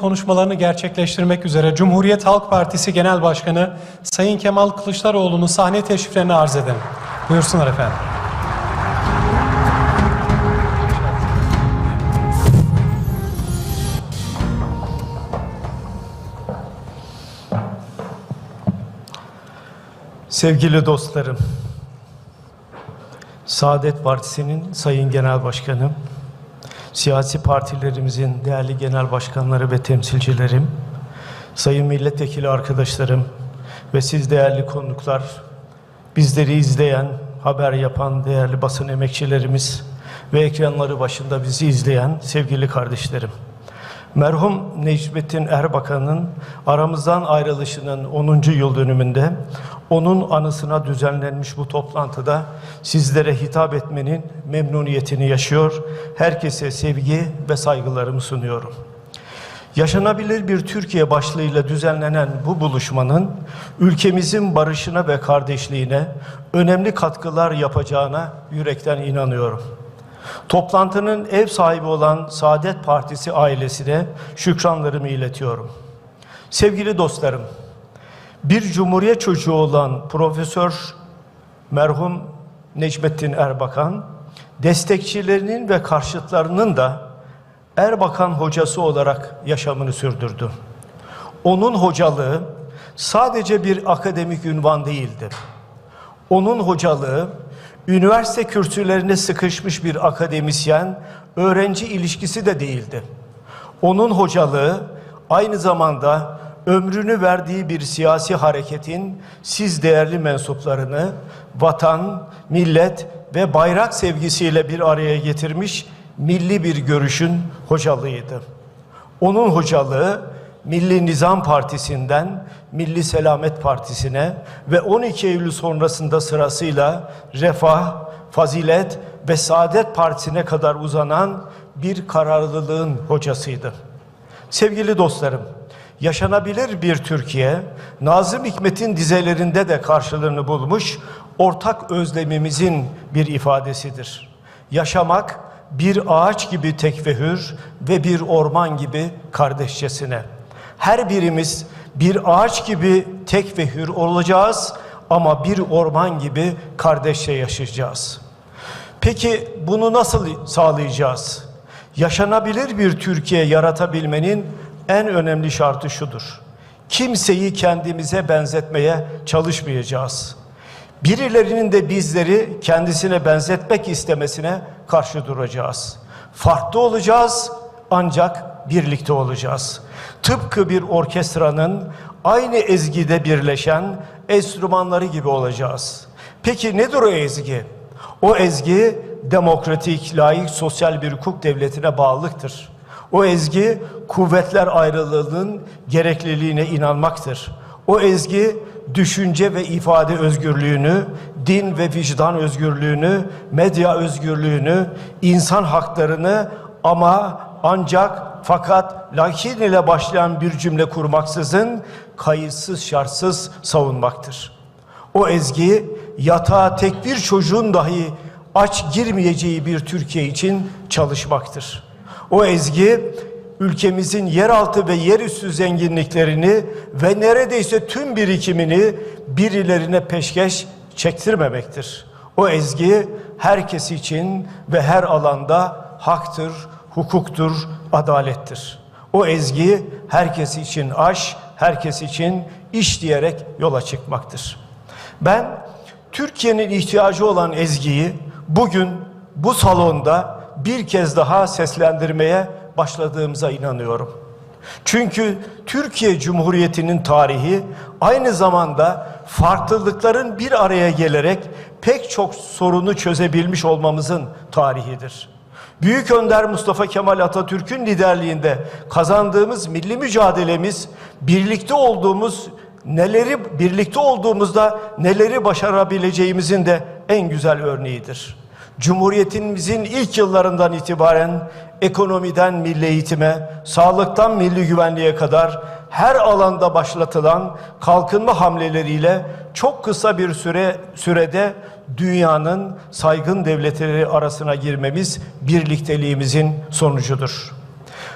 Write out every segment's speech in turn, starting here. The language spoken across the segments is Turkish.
konuşmalarını gerçekleştirmek üzere Cumhuriyet Halk Partisi Genel Başkanı Sayın Kemal Kılıçdaroğlu'nun sahne teşriflerini arz edelim. Buyursunlar efendim. Sevgili dostlarım, Saadet Partisi'nin Sayın Genel Başkanı, siyasi partilerimizin değerli genel başkanları ve temsilcilerim, sayın milletvekili arkadaşlarım ve siz değerli konuklar, bizleri izleyen, haber yapan değerli basın emekçilerimiz ve ekranları başında bizi izleyen sevgili kardeşlerim. Merhum Necmettin Erbakan'ın aramızdan ayrılışının 10. yıl dönümünde onun anısına düzenlenmiş bu toplantıda sizlere hitap etmenin memnuniyetini yaşıyor. Herkese sevgi ve saygılarımı sunuyorum. Yaşanabilir bir Türkiye başlığıyla düzenlenen bu buluşmanın ülkemizin barışına ve kardeşliğine önemli katkılar yapacağına yürekten inanıyorum. Toplantının ev sahibi olan Saadet Partisi ailesine şükranlarımı iletiyorum. Sevgili dostlarım, bir cumhuriyet çocuğu olan Profesör merhum Necmettin Erbakan, destekçilerinin ve karşıtlarının da Erbakan hocası olarak yaşamını sürdürdü. Onun hocalığı sadece bir akademik ünvan değildi. Onun hocalığı üniversite kürsülerine sıkışmış bir akademisyen öğrenci ilişkisi de değildi. Onun hocalığı aynı zamanda ömrünü verdiği bir siyasi hareketin siz değerli mensuplarını vatan, millet ve bayrak sevgisiyle bir araya getirmiş milli bir görüşün hocalığıydı. Onun hocalığı Milli Nizam Partisi'nden Milli Selamet Partisi'ne ve 12 Eylül sonrasında sırasıyla Refah, Fazilet ve Saadet Partisi'ne kadar uzanan bir kararlılığın hocasıydı. Sevgili dostlarım, yaşanabilir bir Türkiye, Nazım Hikmet'in dizelerinde de karşılığını bulmuş ortak özlemimizin bir ifadesidir. Yaşamak bir ağaç gibi tek ve bir orman gibi kardeşçesine. Her birimiz bir ağaç gibi tek ve hür olacağız ama bir orman gibi kardeşçe yaşayacağız. Peki bunu nasıl sağlayacağız? Yaşanabilir bir Türkiye yaratabilmenin en önemli şartı şudur. Kimseyi kendimize benzetmeye çalışmayacağız. Birilerinin de bizleri kendisine benzetmek istemesine karşı duracağız. Farklı olacağız ancak birlikte olacağız. Tıpkı bir orkestranın aynı ezgide birleşen enstrümanları gibi olacağız. Peki nedir o ezgi? O ezgi demokratik, layık, sosyal bir hukuk devletine bağlılıktır. O ezgi kuvvetler ayrılığının gerekliliğine inanmaktır. O ezgi düşünce ve ifade özgürlüğünü, din ve vicdan özgürlüğünü, medya özgürlüğünü, insan haklarını ama ancak fakat lakin ile başlayan bir cümle kurmaksızın kayıtsız şartsız savunmaktır. O ezgi yatağa tek bir çocuğun dahi aç girmeyeceği bir Türkiye için çalışmaktır. O ezgi ülkemizin yeraltı ve yerüstü zenginliklerini ve neredeyse tüm birikimini birilerine peşkeş çektirmemektir. O ezgi herkes için ve her alanda haktır, hukuktur, adalettir. O ezgi herkes için aş, herkes için iş diyerek yola çıkmaktır. Ben Türkiye'nin ihtiyacı olan ezgiyi bugün bu salonda bir kez daha seslendirmeye başladığımıza inanıyorum. Çünkü Türkiye Cumhuriyeti'nin tarihi aynı zamanda farklılıkların bir araya gelerek pek çok sorunu çözebilmiş olmamızın tarihidir. Büyük Önder Mustafa Kemal Atatürk'ün liderliğinde kazandığımız milli mücadelemiz birlikte olduğumuz neleri birlikte olduğumuzda neleri başarabileceğimizin de en güzel örneğidir. Cumhuriyetimizin ilk yıllarından itibaren ekonomiden milli eğitime, sağlıktan milli güvenliğe kadar her alanda başlatılan kalkınma hamleleriyle çok kısa bir süre sürede dünyanın saygın devletleri arasına girmemiz birlikteliğimizin sonucudur.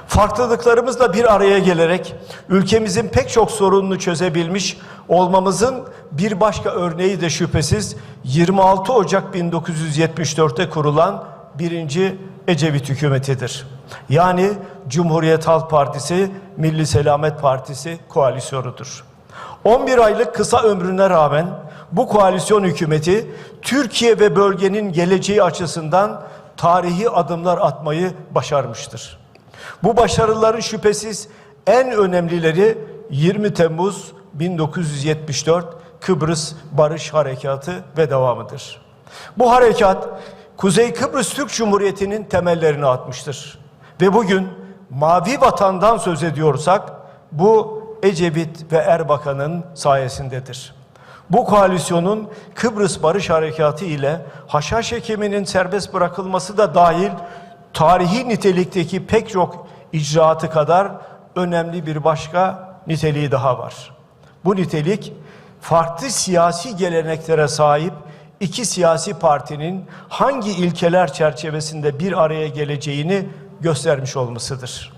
Farklılıklarımızla bir araya gelerek ülkemizin pek çok sorununu çözebilmiş olmamızın bir başka örneği de şüphesiz 26 Ocak 1974'te kurulan birinci Ecevit hükümetidir. Yani Cumhuriyet Halk Partisi, Milli Selamet Partisi koalisyonudur. 11 aylık kısa ömrüne rağmen bu koalisyon hükümeti Türkiye ve bölgenin geleceği açısından tarihi adımlar atmayı başarmıştır. Bu başarıların şüphesiz en önemlileri 20 Temmuz 1974 Kıbrıs Barış Harekatı ve devamıdır. Bu harekat Kuzey Kıbrıs Türk Cumhuriyeti'nin temellerini atmıştır. Ve bugün mavi vatandan söz ediyorsak bu Ecevit ve Erbakan'ın sayesindedir. Bu koalisyonun Kıbrıs Barış Harekatı ile Haşhaş Hekimi'nin serbest bırakılması da dahil tarihi nitelikteki pek çok icraatı kadar önemli bir başka niteliği daha var. Bu nitelik farklı siyasi geleneklere sahip iki siyasi partinin hangi ilkeler çerçevesinde bir araya geleceğini göstermiş olmasıdır.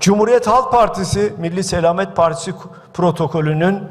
Cumhuriyet Halk Partisi, Milli Selamet Partisi protokolünün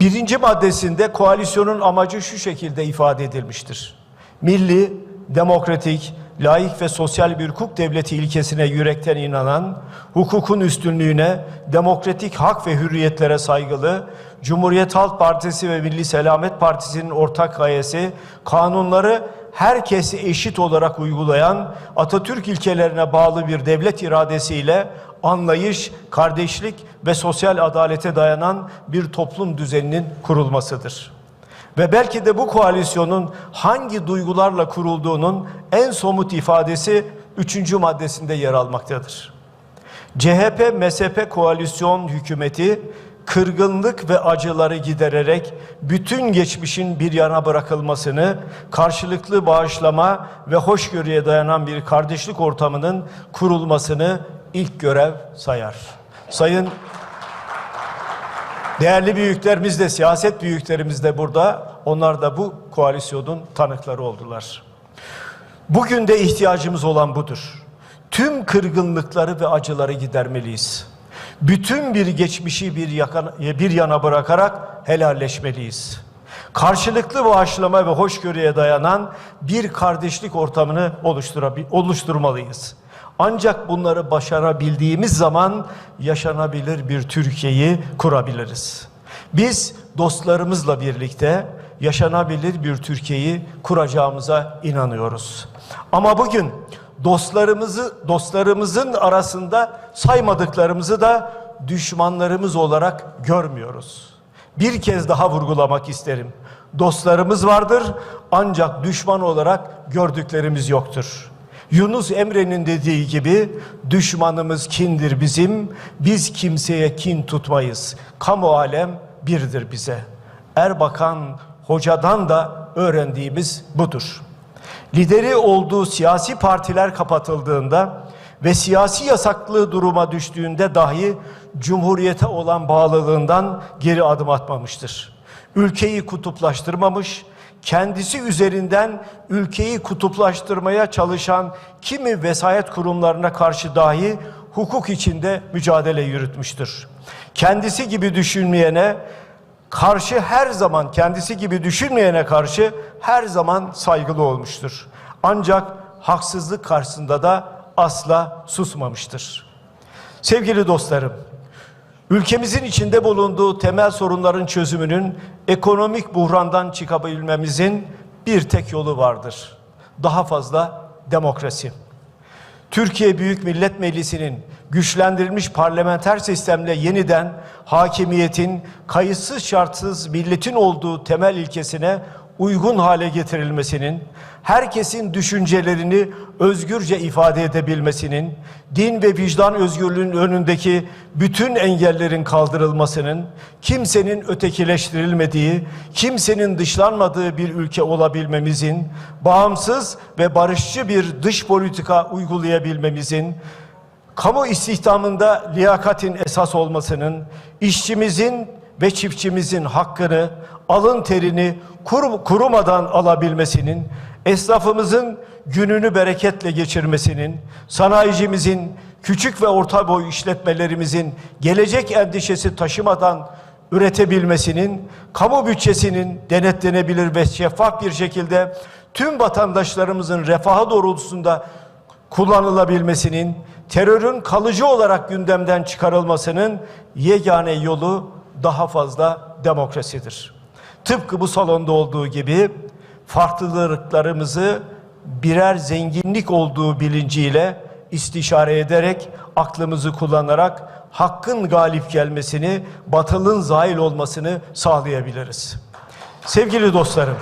birinci maddesinde koalisyonun amacı şu şekilde ifade edilmiştir. Milli, demokratik, laik ve sosyal bir hukuk devleti ilkesine yürekten inanan, hukukun üstünlüğüne, demokratik hak ve hürriyetlere saygılı, Cumhuriyet Halk Partisi ve Milli Selamet Partisi'nin ortak gayesi, kanunları herkesi eşit olarak uygulayan, Atatürk ilkelerine bağlı bir devlet iradesiyle anlayış, kardeşlik ve sosyal adalete dayanan bir toplum düzeninin kurulmasıdır. Ve belki de bu koalisyonun hangi duygularla kurulduğunun en somut ifadesi üçüncü maddesinde yer almaktadır. CHP MSP koalisyon hükümeti kırgınlık ve acıları gidererek bütün geçmişin bir yana bırakılmasını, karşılıklı bağışlama ve hoşgörüye dayanan bir kardeşlik ortamının kurulmasını ilk görev sayar. Sayın Değerli büyüklerimiz de, siyaset büyüklerimiz de burada. Onlar da bu koalisyonun tanıkları oldular. Bugün de ihtiyacımız olan budur. Tüm kırgınlıkları ve acıları gidermeliyiz. Bütün bir geçmişi bir, yakana, bir yana bırakarak helalleşmeliyiz. Karşılıklı bağışlama ve hoşgörüye dayanan bir kardeşlik ortamını oluşturmalıyız. Ancak bunları başarabildiğimiz zaman yaşanabilir bir Türkiye'yi kurabiliriz. Biz dostlarımızla birlikte yaşanabilir bir Türkiye'yi kuracağımıza inanıyoruz. Ama bugün dostlarımızı dostlarımızın arasında saymadıklarımızı da düşmanlarımız olarak görmüyoruz. Bir kez daha vurgulamak isterim. Dostlarımız vardır ancak düşman olarak gördüklerimiz yoktur. Yunus Emre'nin dediği gibi düşmanımız kindir bizim, biz kimseye kin tutmayız. Kamu alem birdir bize. Erbakan hocadan da öğrendiğimiz budur. Lideri olduğu siyasi partiler kapatıldığında ve siyasi yasaklı duruma düştüğünde dahi Cumhuriyete olan bağlılığından geri adım atmamıştır. Ülkeyi kutuplaştırmamış, kendisi üzerinden ülkeyi kutuplaştırmaya çalışan kimi vesayet kurumlarına karşı dahi hukuk içinde mücadele yürütmüştür. Kendisi gibi düşünmeyene karşı her zaman kendisi gibi düşünmeyene karşı her zaman saygılı olmuştur. Ancak haksızlık karşısında da asla susmamıştır. Sevgili dostlarım, Ülkemizin içinde bulunduğu temel sorunların çözümünün ekonomik buhrandan çıkabilmemizin bir tek yolu vardır. Daha fazla demokrasi. Türkiye Büyük Millet Meclisi'nin güçlendirilmiş parlamenter sistemle yeniden hakimiyetin kayıtsız şartsız milletin olduğu temel ilkesine uygun hale getirilmesinin, herkesin düşüncelerini özgürce ifade edebilmesinin, din ve vicdan özgürlüğünün önündeki bütün engellerin kaldırılmasının, kimsenin ötekileştirilmediği, kimsenin dışlanmadığı bir ülke olabilmemizin, bağımsız ve barışçı bir dış politika uygulayabilmemizin, kamu istihdamında liyakatin esas olmasının, işçimizin ve çiftçimizin hakkını, alın terini kur, kurumadan alabilmesinin, esnafımızın gününü bereketle geçirmesinin, sanayicimizin, küçük ve orta boy işletmelerimizin gelecek endişesi taşımadan üretebilmesinin, kamu bütçesinin denetlenebilir ve şeffaf bir şekilde tüm vatandaşlarımızın refahı doğrultusunda kullanılabilmesinin, terörün kalıcı olarak gündemden çıkarılmasının yegane yolu daha fazla demokrasidir. Tıpkı bu salonda olduğu gibi farklılıklarımızı birer zenginlik olduğu bilinciyle istişare ederek, aklımızı kullanarak hakkın galip gelmesini, batılın zail olmasını sağlayabiliriz. Sevgili dostlarım,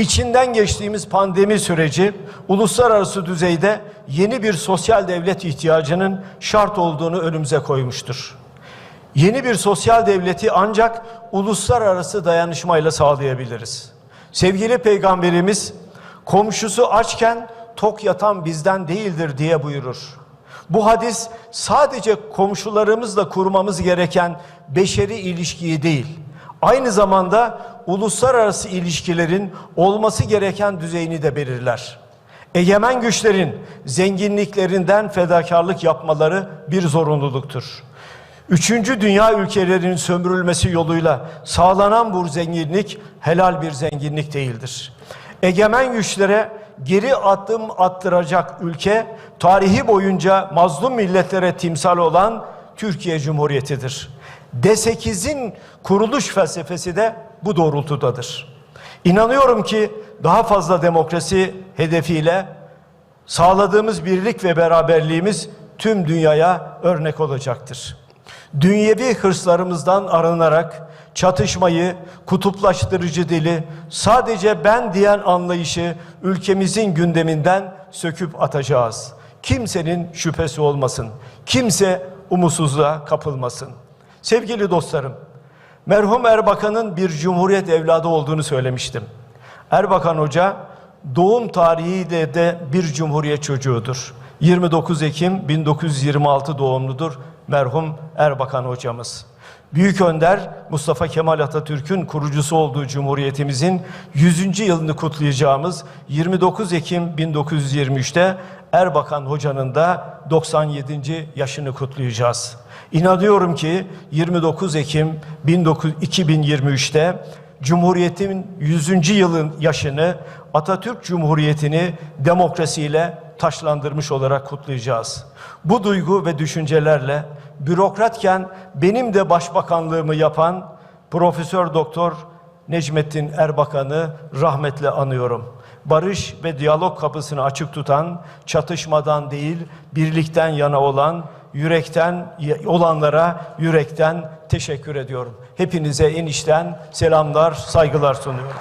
İçinden geçtiğimiz pandemi süreci uluslararası düzeyde yeni bir sosyal devlet ihtiyacının şart olduğunu önümüze koymuştur. Yeni bir sosyal devleti ancak uluslararası dayanışmayla sağlayabiliriz. Sevgili peygamberimiz komşusu açken tok yatan bizden değildir diye buyurur. Bu hadis sadece komşularımızla kurmamız gereken beşeri ilişkiyi değil, aynı zamanda uluslararası ilişkilerin olması gereken düzeyini de belirler. Egemen güçlerin zenginliklerinden fedakarlık yapmaları bir zorunluluktur. Üçüncü dünya ülkelerinin sömürülmesi yoluyla sağlanan bu zenginlik helal bir zenginlik değildir. Egemen güçlere geri adım attıracak ülke tarihi boyunca mazlum milletlere timsal olan Türkiye Cumhuriyeti'dir. D8'in kuruluş felsefesi de bu doğrultudadır. İnanıyorum ki daha fazla demokrasi hedefiyle sağladığımız birlik ve beraberliğimiz tüm dünyaya örnek olacaktır. Dünyevi hırslarımızdan arınarak çatışmayı, kutuplaştırıcı dili, sadece ben diyen anlayışı ülkemizin gündeminden söküp atacağız. Kimsenin şüphesi olmasın. Kimse umutsuzluğa kapılmasın. Sevgili dostlarım, merhum Erbakan'ın bir cumhuriyet evladı olduğunu söylemiştim. Erbakan Hoca doğum tarihiyle de bir cumhuriyet çocuğudur. 29 Ekim 1926 doğumludur merhum Erbakan hocamız. Büyük Önder Mustafa Kemal Atatürk'ün kurucusu olduğu Cumhuriyetimizin 100. yılını kutlayacağımız 29 Ekim 1923'te Erbakan Hoca'nın da 97. yaşını kutlayacağız. İnanıyorum ki 29 Ekim 2023'te Cumhuriyet'in 100. yılın yaşını Atatürk Cumhuriyeti'ni demokrasiyle taşlandırmış olarak kutlayacağız. Bu duygu ve düşüncelerle bürokratken benim de başbakanlığımı yapan Profesör Doktor Necmettin Erbakan'ı rahmetle anıyorum. Barış ve diyalog kapısını açık tutan, çatışmadan değil, birlikten yana olan, yürekten olanlara yürekten teşekkür ediyorum. Hepinize en içten selamlar, saygılar sunuyorum.